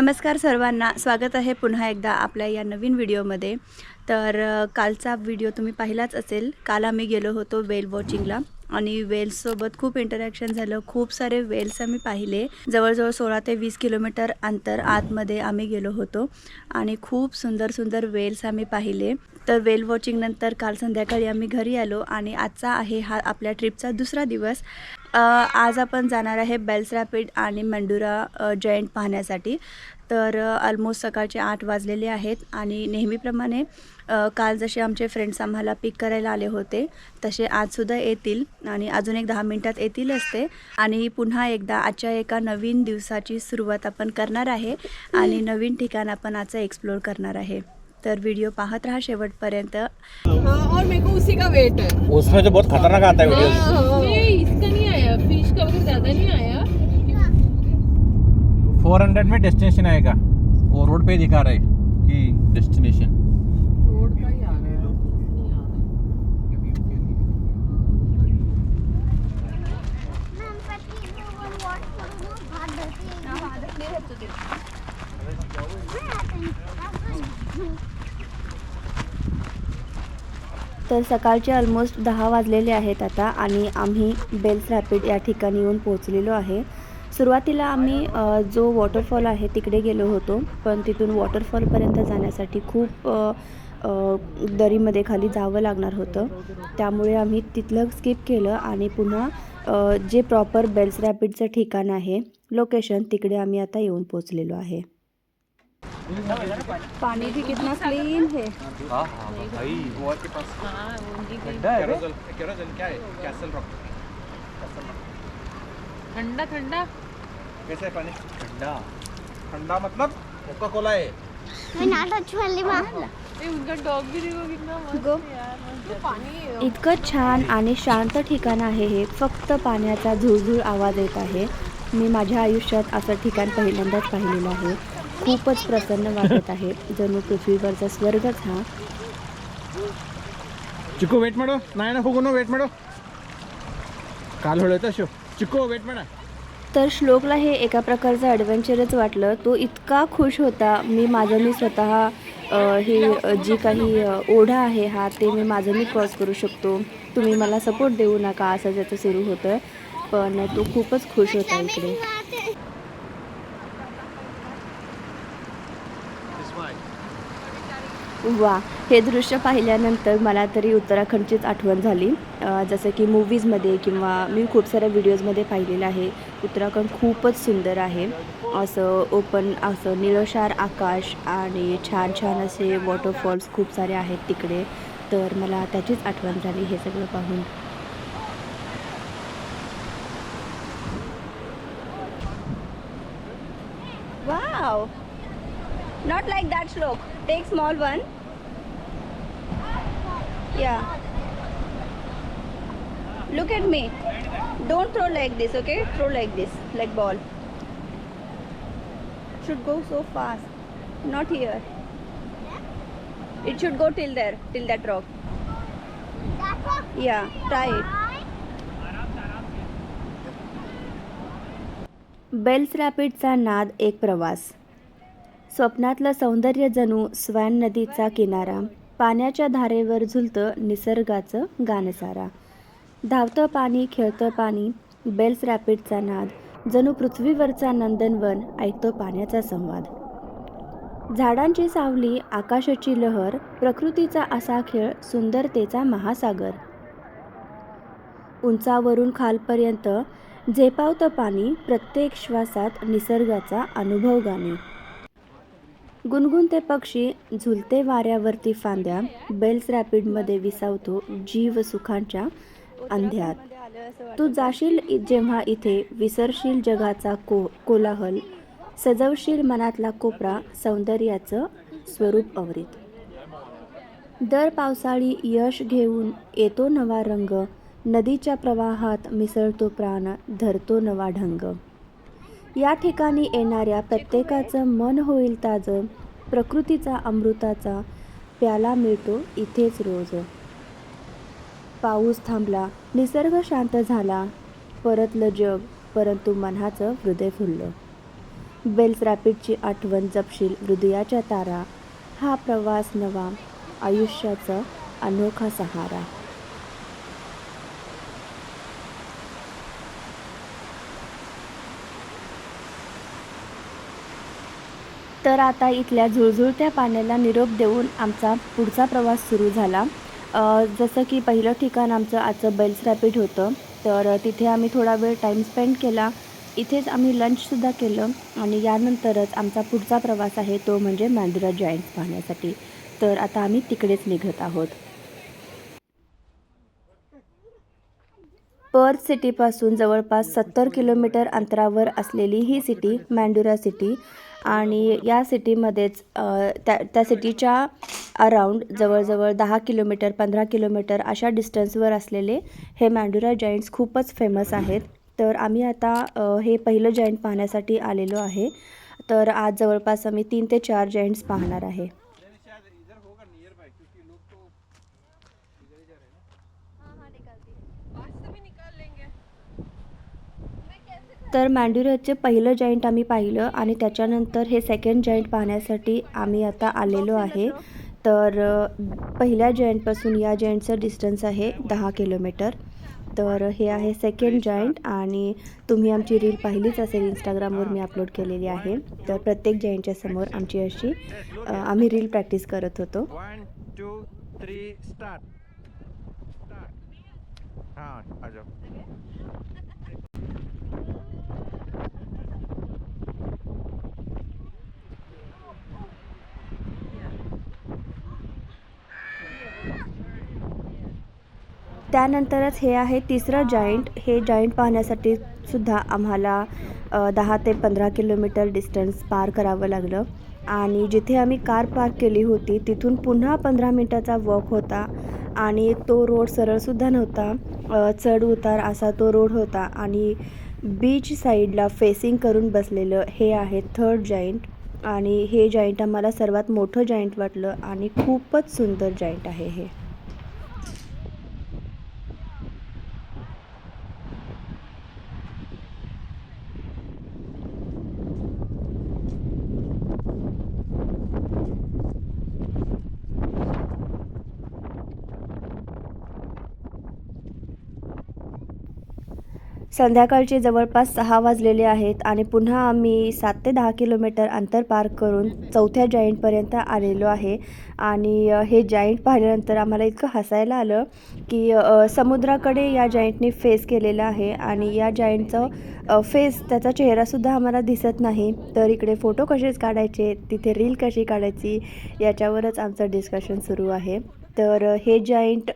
नमस्कार सर्वांना स्वागत आहे पुन्हा एकदा आपल्या या नवीन व्हिडिओमध्ये. तर कालचा व्हिडिओ तुम्ही पाहिलाच असेल. काल आम्ही गेलो होतो वेल वॉचिंगला. आणि वेल्ससोबत खूप इंटरॅक्शन झालं. खूप सारे वेल्स आम्ही पाहिले. जवळजवळ सोळा ते वीस किलोमीटर अंतर आतमध्ये आम्ही गेलो होतो. आणि खूप सुंदर सुंदर वेल्स आम्ही पाहिले. तर वेल वॉचिंगनंतर काल संध्याकाळी आम्ही घरी आलो आणि आजचा आहे हा आपल्या ट्रिपचा दुसरा दिवस. आज आपण जाणार आहे बेल्स रॅपिड आणि मंडुरा जॉईंट पाहण्यासाठी. तर ऑलमोस्ट सकाळचे आठ वाजलेले आहेत आणि नेहमीप्रमाणे काल जसे आमचे फ्रेंड्स आम्हाला पिक करायला आले होते तसे आजसुद्धा येतील आणि अजून एक दहा मिनटात येतीलच ते आणि पुन्हा एकदा आजच्या एका नवीन दिवसाची सुरुवात आपण करणार आहे आणि नवीन ठिकाण आपण आजचं एक्सप्लोर करणार आहे. तर व्हिडिओ पाहत राहा शेवटपर्यंत. हाँ और मेरे को उसी का वेट है. उसमें जो बहुत खतरनाक आता है वीडियो नहीं इसका नहीं आया फिश का वगैरह ज्यादा नहीं आया। फोर हंड्रेड में डेस्टिनेशन आएगा। वो रोड पे दिखा रहा है कि डेस्टिनेशन रोड का ही आ रहा है। नहीं आ रहा तर सकाळचे ऑलमोस्ट दहा वाजलेले आहेत आता आणि आम्ही बेल्स रॅपिड या ठिकाणी येऊन पोहोचलेलो आहे. सुरुवातीला आम्ही जो वॉटरफॉल आहे तिकडे गेलो होतो पण तिथून वॉटरफॉलपर्यंत जाण्यासाठी खूप दरीमध्ये खाली जावं लागणार होतं. त्यामुळे आम्ही तिथलं स्किप केलं आणि पुन्हा जे प्रॉपर बेल्स रॅपिडचं ठिकाण आहे लोकेशन तिकडे आम्ही आता येऊन पोहोचलेलो आहे. पाणी भी कितना क्लीन है. हाँ हाँ भाई. गोवा के पास हाँ कैरोजल कैरोजल क्या है? कैसल रॉक ठंडा ठंडा. कैसा है पानी? ठंडा। ठंडा मतलब कोका कोला है मैं नाटक छुवाली इतकं छान आणि शांत ठिकाण आहे हे. फक्त पाण्याचा झुळझुळ आवाज येत आहे. मी माझ्या आयुष्यात असं ठिकाण पहिल्यांदाच पाहिलेलं आहे. खूपच प्रसन्न वाटत आहे. जणू पृथ्वीवरचा स्वर्गच हा. चिकू वेट म्हणू नाही ना फुगू नो वेट म्हणू काल होळत शो. चिकू वेट माडा. तर श्लोकला हे एका प्रकारचं ॲडव्हेंचरच वाटलं. तो इतका खुश होता. मी माझं मी स्वतः हे ही जी काही ओढा आहे हा ते मी माझं मी क्रॉस करू शकतो. तुम्ही मला सपोर्ट देऊ नका असं ज्याचं सुरू होतं पण तो खूपच खुश होता इकडे. वा हे दृश्य पाहिल्यानंतर मला तरी उत्तराखंडचीच आठवण झाली. जसं की मूवीजमध्ये किंवा मी खूप साऱ्या व्हिडिओजमध्ये पाहिलेलं आहे उत्तराखंड खूपच सुंदर आहे. असं ओपन असं निळशार आकाश आणि छान छान असे वॉटरफॉल्स खूप सारे आहेत तिकडे. तर मला त्याचीच आठवण झाली हे सगळं पाहून. Not like that slope. Take small one. Yeah. Look at me. Don't throw like this, okay? Throw like this, like ball. Should go so fast. Not here. It should go till there, till that rock. Yeah, try it. Bells रॅपिडचा नाद एक प्रवास स्वप्नातलं सौंदर्य जणू स्वॅन नदीचा किनारा. पाण्याच्या धारेवर झुलतं निसर्गाचं गानसारा. धावतं पाणी खेळतं पाणी बेल्स रॅपिडचा नाद. जणू पृथ्वीवरचा नंदनवन ऐकतो पाण्याचा संवाद. झाडांची सावली आकाशाची लहर प्रकृतीचा असा खेळ सुंदरतेचा महासागर. उंचावरून खालपर्यंत झेपावतं पाणी प्रत्येक श्वासात निसर्गाचा अनुभव गाणे. गुणगुणते पक्षी झुलते वाऱ्यावरती फांद्या बेल्स रॅपिडमध्ये विसावतो जीव सुखांच्या अंध्यात. तू जाशील जेव्हा इथे विसरशील जगाचा को कोलाहल सजवशील मनातला कोपरा सौंदर्याचं स्वरूप अवरीत. दर पावसाळी यश घेऊन येतो नवा रंग नदीच्या प्रवाहात मिसळतो प्राण धरतो नवा ढंग. या ठिकाणी येणाऱ्या प्रत्येकाचं मन होईल ताजं प्रकृतीचा अमृताचा प्याला मिळतो इथेच रोज. पाऊस थांबला निसर्ग शांत झाला परतलं जग परंतु मनाचं हृदय फुललं. बेल्स रॅपिडची आठवण जपशील हृदयाच्या तारा हा प्रवास नवा आयुष्याचा अनोखा सहारा. तर आता इथल्या झुळझुळत्या पाण्याला निरोप देऊन आमचा पुढचा प्रवास सुरू झाला. जसं की पहिलं ठिकाण आमचं आजचं बैल्स रॅपिड होतं तर तिथे आम्ही थोडा वेळ टाईम स्पेंड केला. इथेच आम्ही लंचसुद्धा केलं आणि यानंतरच आमचा पुढचा प्रवास आहे तो म्हणजे मॅन्डुरा जॉईंट्स पाहण्यासाठी. तर आता आम्ही तिकडेच निघत आहोत. पर्थ सिटीपासून जवळपास सत्तर किलोमीटर अंतरावर असलेली ही सिटी मँडुरा सिटी आणि या सिटीमध्येच त्या त्या सिटीच्या अराऊंड जवळजवळ दहा किलोमीटर पंधरा किलोमीटर अशा डिस्टन्सवर असलेले हे मँडुरा जॉईंट्स खूपच फेमस आहेत. तर आम्ही आता हे पहिलं जॉईंट पाहण्यासाठी आलेलो आहे. तर आज जवळपास आम्ही तीन ते चार जॉईंट्स पाहणार आहे. तर मँड्युराचे पहिलं जॉईंट आम्ही पाहिलं आणि त्याच्यानंतर हे सेकंड जॉईंट पाहण्यासाठी आम्ही आता आलेलो आहे. तर पहिल्या जॉईंटपासून या जॉईंटचं डिस्टन्स आहे दहा किलोमीटर. तर हे आहे सेकंड जॉईंट आणि तुम्ही आमची रील पाहिलीच असेल इंस्टाग्रामवर मी अपलोड केलेली आहे. तर प्रत्येक जॉईंटच्या समोर आमची अशी आम्ही रील प्रॅक्टिस करत होतो. वन स्टार्ट हाँ आ जाओ त्यानंतरच हे आहे तिसरं जॉईंट हे जॉईंट पाहण्यासाठी सुद्धा आम्हाला दहा ते पंधरा किलोमीटर डिस्टन्स पार करावं लागलं. आणि जिथे आम्ही कार पार्क केली होती तिथून पुन्हा पंधरा मिनटाचा वॉक होता. आणि तो रोड सरळसुद्धा नव्हता. चढ उतार असा तो रोड होता. आणि बीच साईडला फेसिंग करून बसलेलं हे आहे थर्ड जॉईंट आणि हे जॉईंट आम्हाला सर्वात मोठं जॉईंट वाटलं. आणि खूपच सुंदर जॉईंट आहे हे. संध्याकाळचे जवळपास सहा वाजलेले आहेत आणि पुन्हा आम्ही सात ते दहा किलोमीटर अंतर पार करून चौथ्या जॉईंटपर्यंत आलेलो आहे. आणि हे जॉईंट पाहिल्यानंतर आम्हाला इतकं हसायला आलं की समुद्राकडे या जाईंटने फेस केलेला आहे आणि या जॉईंटचं फेस त्याचा चेहरासुद्धा आम्हाला दिसत नाही. तर इकडे फोटो कसेच काढायचे तिथे रील कशी काढायची याच्यावरच आमचं डिस्कशन सुरू आहे. तर हे जॉईंट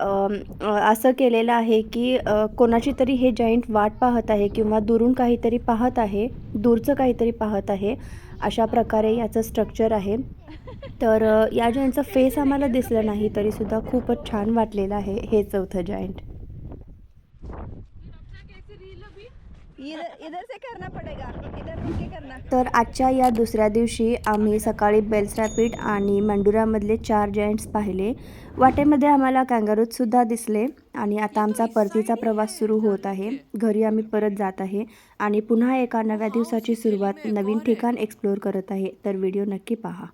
असं केलेलं आहे की कोणाची तरी हे जॉईंट वाट पाहत आहे किंवा दुरून काहीतरी पाहत आहे दूरचं काहीतरी पाहत आहे अशा प्रकारे याचं स्ट्रक्चर आहे. तर या जॉईंटचा फेस आम्हाला दिसलं नाही तरीसुद्धा खूपच छान वाटलेलं आहे हे चौथं जॉईंट तर आजच्या या दुसऱ्या दिवशी आम्ही सकाळी बेल्स आणि मंडुरामधले चार जॉईंट्स पाहिले. वाटेमध्ये आम्हाला कँगारूतसुद्धा दिसले आणि आता आमचा परतीचा प्रवास सुरू होत आहे. घरी आम्ही परत जात आहे आणि पुन्हा एका नव्या दिवसाची सुरुवात नवीन ठिकाण एक्सप्लोअर करत आहे. तर व्हिडिओ नक्की पहा.